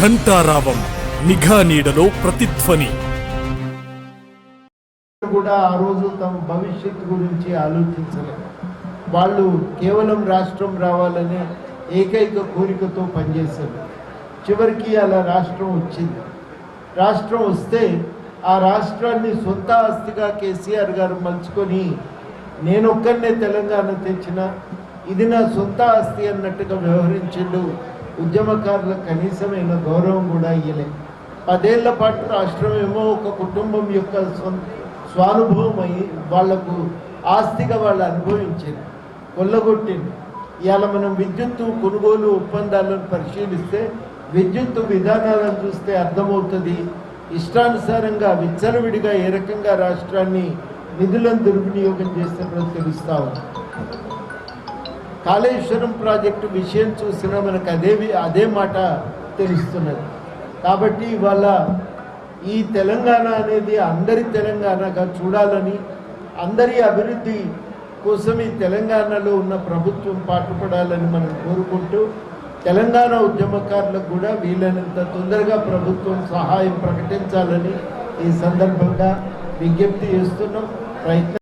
ఘంటారావం నిఘా నీడలో ప్రతిధ్వని. కూడా ఆ రోజు తమ భవిష్యత్తు గురించి ఆలోచించలేదు వాళ్ళు కేవలం రాష్ట్రం రావాలనే ఏకైక కోరికతో పనిచేశారు. చివరికి అలా రాష్ట్రం వచ్చింది. రాష్ట్రం వస్తే ఆ రాష్ట్రాన్ని సొంత ఆస్తిగా కేసీఆర్ గారు మలుచుకొని నేనొక్కనే తెలంగాణ తెచ్చిన ఇది నా సొంత ఆస్తి అన్నట్టుగా వ్యవహరించిండు ఉద్యమకారులకు కనీసమైన గౌరవం కూడా ఇయ్యలే. పదేళ్ళ పాటు రాష్ట్రం ఏమో ఒక కుటుంబం యొక్క స్వానుభవం అయి వాళ్ళకు ఆస్తిగా వాళ్ళు అనుభవించింది కొల్లగొట్టింది. ఇవాళ మనం విద్యుత్తు కొనుగోలు ఒప్పందాలను పరిశీలిస్తే విద్యుత్తు విధానాలను చూస్తే అర్థమవుతుంది. ఇష్టానుసారంగా విచ్చలవిడిగా ఏ రకంగా రాష్ట్రాన్ని నిధులను దుర్వినియోగం చేస్తారో తెలుస్తా ఉంది. కాళేశ్వరం ప్రాజెక్టు విషయం చూసినా మనకు అదే అదే మాట తెలుస్తున్నది. కాబట్టి ఇవాళ ఈ తెలంగాణ అనేది అందరి తెలంగాణగా చూడాలని అందరి అభివృద్ధి కోసం ఈ తెలంగాణలో ఉన్న ప్రభుత్వం పాటుపడాలని మనం కోరుకుంటూ తెలంగాణ ఉద్యమకారులకు కూడా వీలైనంత తొందరగా ప్రభుత్వం సహాయం ప్రకటించాలని ఈ సందర్భంగా విజ్ఞప్తి చేస్తున్నాం. ప్రయత్నం